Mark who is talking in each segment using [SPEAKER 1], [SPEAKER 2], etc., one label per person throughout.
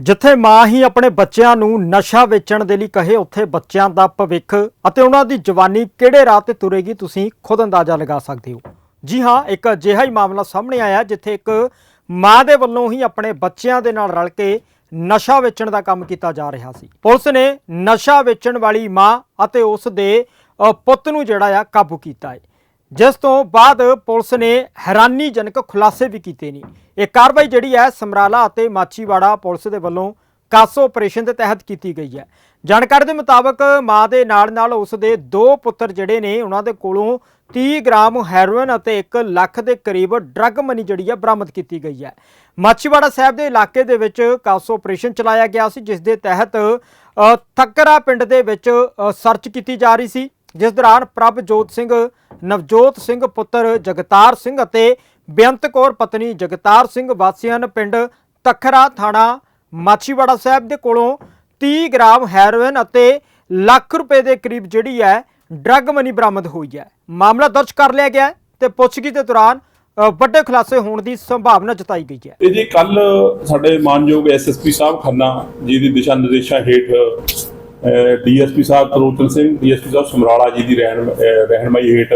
[SPEAKER 1] ਜਿੱਥੇ ਮਾਂ ਹੀ ਆਪਣੇ ਬੱਚਿਆਂ ਨੂੰ ਨਸ਼ਾ ਵੇਚਣ ਦੇ ਲਈ ਕਹੇ, ਉੱਥੇ ਬੱਚਿਆਂ ਦਾ ਭਵਿੱਖ ਅਤੇ ਉਹਨਾਂ ਦੀ ਜਵਾਨੀ ਕਿਹੜੇ ਰਾਹ ਤੇ ਤੁਰੇਗੀ ਤੁਸੀਂ ਖੁਦ ਅੰਦਾਜ਼ਾ ਲਗਾ ਸਕਦੇ ਹੋ। ਜੀ ਹਾਂ, ਇੱਕ ਅਜਿਹਾ ਹੀ ਮਾਮਲਾ ਸਾਹਮਣੇ ਆਇਆ ਜਿੱਥੇ ਇੱਕ ਮਾਂ ਦੇ ਵੱਲੋਂ ਹੀ ਆਪਣੇ ਬੱਚਿਆਂ ਦੇ ਨਾਲ ਰਲ ਕੇ ਨਸ਼ਾ ਵੇਚਣ ਦਾ ਕੰਮ ਕੀਤਾ ਜਾ ਰਿਹਾ ਸੀ। ਪੁਲਿਸ ਨੇ ਨਸ਼ਾ ਵੇਚਣ ਵਾਲੀ ਮਾਂ ਅਤੇ ਉਸ ਦੇ ਪੁੱਤ ਨੂੰ ਜਿਹੜਾ ਆ ਕਾਬੂ ਕੀਤਾ ਹੈ। ਜਿਸ ਤੋਂ ਬਾਅਦ ਪੁਲਿਸ ਨੇ ਹੈਰਾਨੀਜਨਕ ਖੁਲਾਸੇ ਵੀ ਕੀਤੇ ਨੇ। ਇਹ ਕਾਰਵਾਈ ਜਿਹੜੀ ਹੈ ਸਮਰਾਲਾ ਅਤੇ ਮਾਚੀਵਾੜਾ ਪੁਲਿਸ ਦੇ ਵੱਲੋਂ ਕਾਸੋ ਆਪਰੇਸ਼ਨ ਦੇ ਤਹਿਤ ਕੀਤੀ ਗਈ ਹੈ। ਜਾਣਕਾਰੀ ਦੇ ਮੁਤਾਬਕ ਮਾਂ ਦੇ ਨਾਲ ਨਾਲ ਉਸ ਦੇ ਦੋ ਪੁੱਤਰ ਜਿਹੜੇ ਨੇ, ਉਹਨਾਂ ਦੇ ਕੋਲੋਂ 30 ਗ੍ਰਾਮ ਹੈਰੋਇਨ ਅਤੇ 1 ਲੱਖ ਦੇ ਕਰੀਬ ਡਰੱਗ ਮਨੀ ਜਿਹੜੀ ਹੈ ਬਰਾਮਦ ਕੀਤੀ ਗਈ ਹੈ। ਮਾਚੀਵਾੜਾ ਸਾਹਿਬ ਦੇ ਇਲਾਕੇ ਦੇ ਵਿੱਚ ਕਾਸੋ ਆਪਰੇਸ਼ਨ ਚਲਾਇਆ ਗਿਆ ਸੀ, ਜਿਸ ਦੇ ਤਹਿਤ ਥੱਕਰਾ ਪਿੰਡ ਦੇ ਵਿੱਚ ਸਰਚ ਕੀਤੀ ਜਾ ਰਹੀ ਸੀ। ਜਿਸ ਦੌਰਾਨ ਪ੍ਰਭਜੋਤ ਸਿੰਘ, ਨਵਜੋਤ ਸਿੰਘ ਪੁੱਤਰ ਜਗਤਾਰ ਸਿੰਘ ਅਤੇ ਬੇਅੰਤ ਕੌਰ ਪਤਨੀ ਜਗਤਾਰ ਸਿੰਘ ਵਾਸੀਆਂ ਨੇ ਪਿੰਡ ਤਖਰਾ ਥਾਣਾ ਮਾਛੀਵਾੜਾ ਸਾਹਿਬ ਦੇ ਕੋਲੋਂ 30 ਗ੍ਰਾਮ ਹੈਰੋਇਨ ਅਤੇ ਲੱਖ ਰੁਪਏ ਦੇ ਕਰੀਬ ਜਿਹੜੀ ਹੈ ਡਰੱਗ ਮਨੀ ਬਰਾਮਦ ਹੋਈ ਹੈ। ਮਾਮਲਾ ਦਰਜ ਕਰ ਲਿਆ ਗਿਆ ਹੈ ਤੇ ਪੁੱਛਗਿੱਛ ਦੇ ਦੌਰਾਨ ਵੱਡੇ ਖੁਲਾਸੇ ਹੋਣ ਦੀ ਸੰਭਾਵਨਾ ਜਤਾਈ ਗਈ ਹੈ।
[SPEAKER 2] ਇਹ ਜੀ ਕੱਲ ਸਾਡੇ ਮਾਨਯੋਗ ਐਸਐਸਪੀ ਸਾਹਿਬ ਖੰਨਾ ਜੀ ਦੀ ਦਿਸ਼ਾ ਨਿਰਦੇਸ਼ਾਂ ਹੇਠ ਡੀਐਸਪੀ ਸਾਹਿਬ ਤਰੋਚਨ ਸਿੰਘ ਡੀਐਸਪੀ ਸਾਹਿਬ ਸਮਰਾਲਾ ਜੀ ਦੀ ਰਹਿਣ ਅਹ, ਰਹਿਨਮਾਈ ਹੇਠ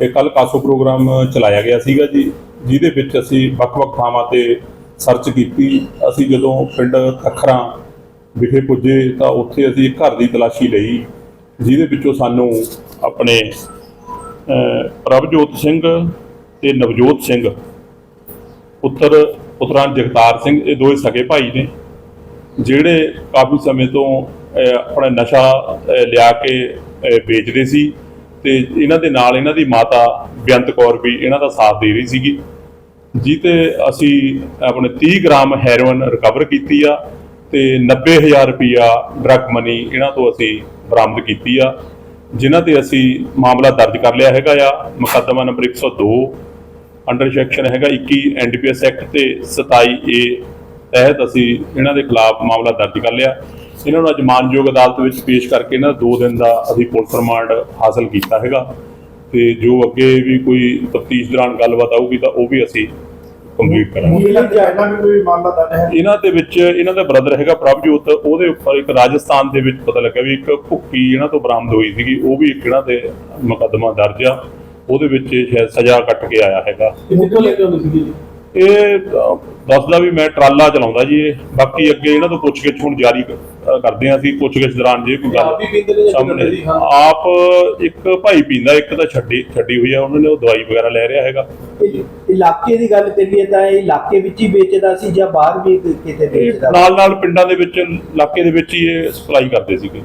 [SPEAKER 2] ਇਹ ਕੱਲ ਕਾਸੋ ਪ੍ਰੋਗਰਾਮ ਚਲਾਇਆ ਗਿਆ ਸੀਗਾ ਜੀ ਜਿਹਦੇ ਵਿੱਚ ਅਸੀਂ ਵੱਖ-ਵੱਖ ਥਾਵਾਂ ਤੇ ਸਰਚ ਕੀਤੀ। ਅਸੀਂ ਜਦੋਂ ਪਿੰਡ ਖੱਖਰਾਂ ਵਿਖੇ ਪੁੱਜੇ ਤਾਂ ਉੱਥੇ ਅਸੀਂ ਇੱਕ ਘਰ ਦੀ ਤਲਾਸ਼ੀ ਲਈ ਜਿਹਦੇ ਵਿੱਚੋਂ ਸਾਨੂੰ ਆਪਣੇ ਪ੍ਰਭਜੋਤ ਸਿੰਘ ਤੇ ਨਵਜੋਤ ਸਿੰਘ ਪੁੱਤਰ ਪੁੱਤਰਾਂ ਜਗਤਾਰ ਸਿੰਘ ਇਹ ਦੋਵੇਂ ਸਕੇ ਭਾਈ ਨੇ ਜਿਹੜੇ ਕਾਫੀ ਸਮੇਂ ਤੋਂ ਆਪਣਾ ਨਸ਼ਾ ਲਿਆ ਕੇ ਵੇਚਦੇ ਸੀ ਤੇ ਇਹਨਾਂ ਦੇ ਨਾਲ ਇਹਨਾਂ ਦੀ ਮਾਤਾ ਬੇਅੰਤ ਕੌਰ ਵੀ ਇਹਨਾਂ ਦਾ ਸਾਥ ਦੇ ਰਹੀ ਸੀਗੀ। ਜਿੱਤੇ ਅਸੀਂ ਆਪਣੇ 30 ਗ੍ਰਾਮ ਹੈਰੋਇਨ ਰਿਕਵਰ ਕੀਤੀ ਆ ਤੇ 90000 ਰੁਪਿਆ ਡਰੱਗ ਮਨੀ ਇਹਨਾਂ ਤੋਂ ਅਸੀਂ ਬਰਾਮਦ ਕੀਤੀ ਆ, ਜਿਨ੍ਹਾਂ ਤੇ ਅਸੀਂ ਮਾਮਲਾ ਦਰਜ ਕਰ ਲਿਆ ਹੈਗਾ ਆ। ਮੁਕੱਦਮਾ ਨੰਬਰ 102 ਅੰਡਰ ਸੈਕਸ਼ਨ ਹੈਗਾ 21 ਐਨਡੀਪੀਐਸ ਐਕਟ ਤੇ 27 ਏ ਤਹਿਤ ਅਸੀਂ ਇਹਨਾਂ ਦੇ ਖਿਲਾਫ ਮਾਮਲਾ ਦਰਜ ਕਰ ਲਿਆ। ਇਹਨਾਂ ਨੂੰ ਅੱਜ ਮਾਨਯੋਗ ਅਦਾਲਤ ਵਿੱਚ ਪੇਸ਼ ਕਰਕੇ ਇਹਨਾਂ ਦਾ 2 ਦਿਨ ਦਾ ਅਸੀਂ ਪੁਲਿਸ ਰਿਮਾਂਡ ਹਾਸਲ ਕੀਤਾ ਹੈਗਾ। ਤੇ ਜੋ ਅੱਗੇ ਵੀ ਕੋਈ ਤਫਤੀਸ਼ ਦੌਰਾਨ ਗੱਲਬਾਤ ਆਊਗੀ ਤਾਂ ਉਹ ਵੀ ਅਸੀਂ ਕੰਪਲੀਟ ਕਰਾਂਗੇ।
[SPEAKER 3] ਇਹ ਜਾਇਨਾ ਵੀ ਕੋਈ ਮਾਮਲਾ ਦਰਜ ਹੈ?
[SPEAKER 2] ਇਹਨਾਂ ਦੇ ਵਿੱਚ ਇਹਨਾਂ ਦਾ ਬ੍ਰਦਰ ਹੈਗਾ ਪ੍ਰਭਜੋਤ ਉਹਦੇ ਉੱਪਰ ਇੱਕ ਰਾਜਸਥਾਨ ਦੇ ਵਿੱਚ ਪਤਾ ਲੱਗਾ ਵੀ ਇੱਕ ਭੁੱਕੀ ਇਹਨਾਂ ਤੋਂ ਬਰਾਮਦ ਹੋਈ ਸੀਗੀ ਉਹ ਵੀ ਇੱਕ ਇਹਨਾਂ ਤੇ ਮੁਕੱਦਮਾ ਦਰਜ ਆ। ਉਹਦੇ ਵਿੱਚ ਸ਼ਾਇਦ ਸਜ਼ਾ ਕੱਟ ਕੇ ਆਇਆ ਹੈਗਾ। ਇਹ ਦੱਸਦਾ ਵੀ ਮੈਂ ਟਰਾਲਾ ਚਲਾਉਂਦਾ ਜੀ ਇਹ। ਬਾਕੀ ਅੱਗੇ ਇਹਨਾਂ ਤੋਂ ਪੁੱਛਗਿੱਛ ਹੁਣ ਜਾਰੀ ਕ- ਕਰਦੇ ਹਾਂ ਅਸੀਂ ਪੁੱਛਗਿੱਛ ਦੌਰਾਨ ਜੇ ਕੋਈ
[SPEAKER 3] ਆਪ ਹੀ ਪੀਂਦੇ ਨੇ
[SPEAKER 2] ਗੱਲ
[SPEAKER 3] ਜਾਂ
[SPEAKER 2] ਸਾਹਮਣੇ।
[SPEAKER 3] ਕਿਤੇ।
[SPEAKER 2] ਆਪ ਇੱਕ ਭਾਈ ਪੀਂਦਾ ਇੱਕ ਤਾਂ ਛੱਡੀ ਛੱਡੀ ਹੋਈ ਆ ਉਹਨਾਂ ਨੇ ਉਹ ਦਵਾਈ ਵਗੈਰਾ ਲੈ ਰਿਹਾ ਹੈਗਾ।
[SPEAKER 4] ਇਹ ਇਲਾਕੇ ਦੀ ਗੱਲ ਕਰੀਏ ਤਾਂ ਇਹ ਇਲਾਕੇ ਵਿੱਚ ਹੀ ਵੇਚਦਾ ਸੀ ਜਾਂ ਬਾਹਰ ਵੀ ਕਿਤੇ
[SPEAKER 2] ਇਹ
[SPEAKER 4] ਵੇਚਦਾ
[SPEAKER 2] ਨਾਲ ਨਾਲ ਪਿੰਡਾਂ ਦੇ ਵਿੱਚ ਇਲਾਕੇ ਦੇ ਵਿੱਚ ਹੀ ਇਹ ਸਪਲਾਈ ਕਰਦੇ ਸੀਗੇ।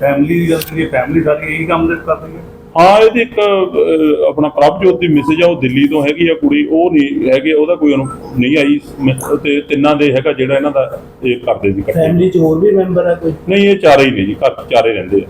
[SPEAKER 3] ਫੈਮਿਲੀ ਦੀ ਗੱਲ ਕਰੀਏ ਫੈਮਿਲੀ ਸਾਰੀ ਇਹੀ ਕੰਮ ਦੇ ਕਰਦੀ ਹੈ
[SPEAKER 2] ਹਾਂ ਇਹਦੀ ਇੱਕ ਅਹ, ਆਪਣਾ ਪ੍ਰਭਜੋਤ ਦੀ ਮੈਸੇਜ ਆ ਉਹ ਦਿੱਲੀ ਤੋਂ ਹੈਗੀ ਆ ਕੁੜੀ ਉਹ ਨਹੀਂ ਹੈਗੇ ਉਹਦਾ ਕੋਈ ਉਹਨੂੰ ਨਹੀਂ ਆਈ ਮ- ਤੇ ਤਿੰਨਾਂ ਦੇ ਹੈਗਾ ਜਿਹੜਾ ਇਹਨਾਂ ਦਾ ਇਹ ਕਰਦੇ ਸੀ ਇਕੱਠੇ।
[SPEAKER 4] ਫੈਮਿਲੀ ਚ ਹੋਰ ਵੀ ਮੈਂਬਰ ਹੈ ਕੋਈ?
[SPEAKER 2] ਨਹੀਂ ਇਹ ਚਾਰੇ ਹੀ ਨੇ ਜੀ ਘਰ 'ਚ ਚਾਰੇ ਰਹਿੰਦੇ ਆ।